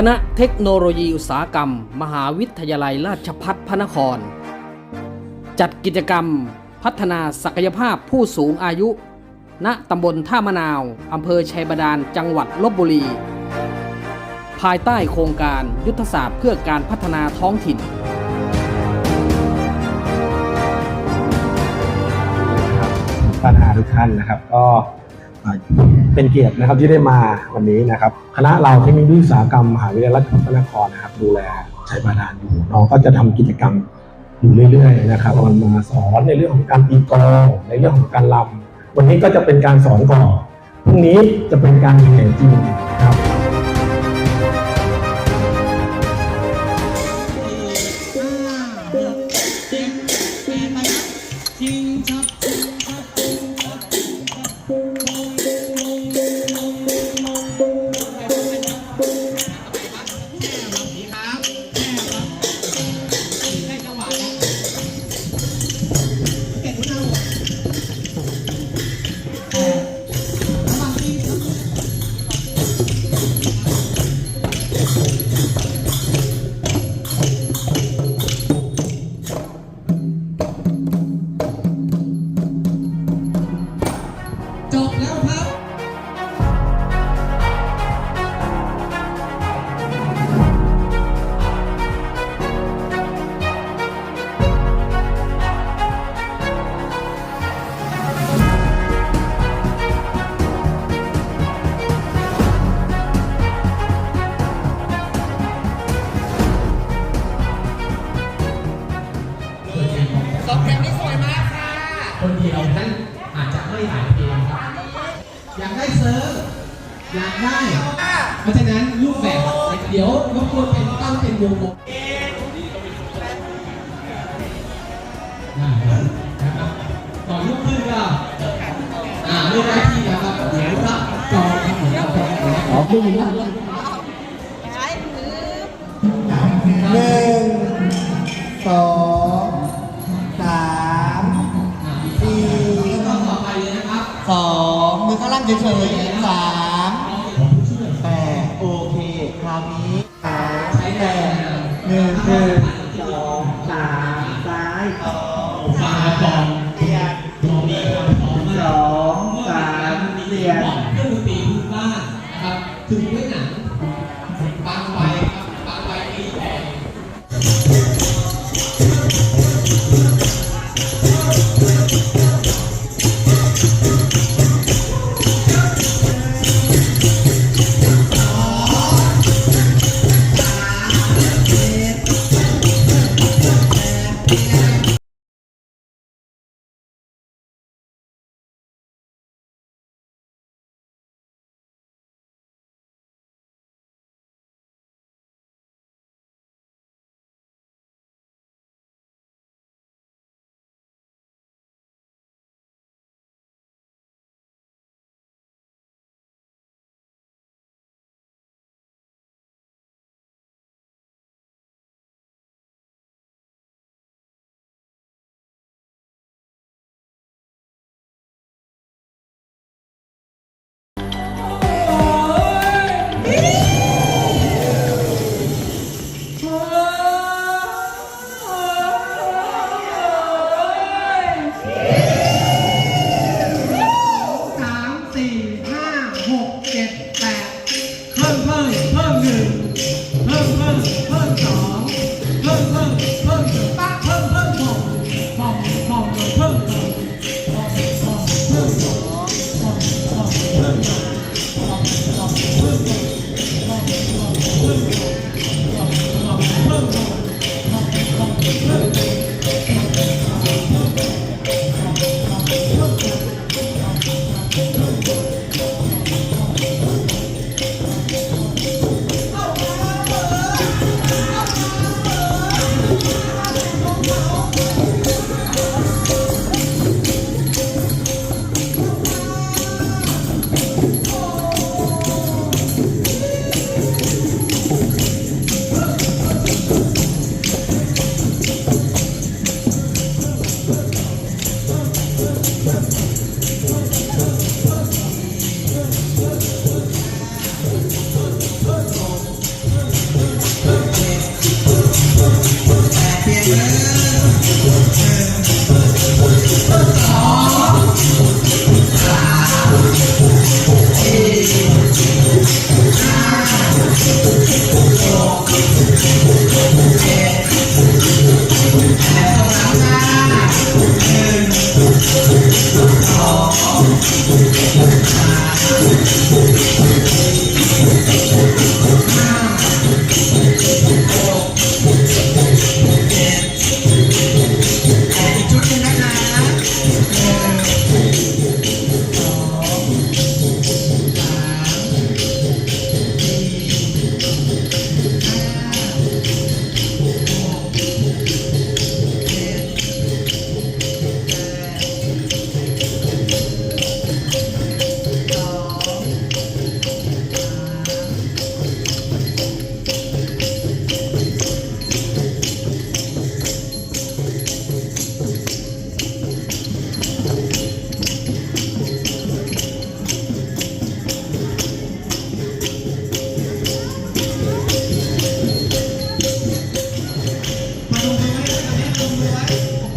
คณะเทคโนโลยีอุตสาหกรรม มหาวิทยาลัยราชภัฏพระนคร จัดกิจกรรม พัฒนาศักยภาพผู้สูงอายุ ณตำบลท่ามะนาวอำเภอชัยบาดาลจังหวัดลบบุรี ภายใต้โครงการยุทธศาสตร์เพื่อการพัฒนาท้องถิ่นปัญหาทุกท่านนะครับ ก็ เป็นเกียรตินะครับที่ได้มาวันนี้นะครับ คณะเราเทคโนโลยีอุตสาหกรรมมหาวิทยาลัยราชภัฏพระนครนะครับ ดูแลชัยบาดาลอยู่น้องก็จะทำกิจกรรมอยู่เรื่อยๆนะครับมันมาสอนในเรื่องของการตีกลองในเรื่องของการรำวันนี้ก็จะเป็นการสอนก่อนพรุ่งนี้จะเป็นการแข่งจริงนะครับ จ ดียวนั้นอาจจะไม่หลายเพลงครับ อยากได้เซิร์ฟอยากได้ เพราะฉะนั้นรูปแบบเดี๋ยวรบกวนเป็นตั้งเป็นวงกลมได้ครับนะครับก่อนลุกขึ้นก็อ่าเรื่องหน้าที่นะครับเดี๋ยวรับจองครับผมรับจองครับขอขึ้นมาด้วยหนึ่งสอง เฉยๆสามแปดโอเค คราวนี้สามแปดหนึ่งหนึ่งสองสามซ้ายสองฟังครับจองเรียนจองมีความพร้อมสมากองสามเรียนเครื่องดนตรีพื้นบ้านนะครับถึงด้วยหนัง Yeah. Amém.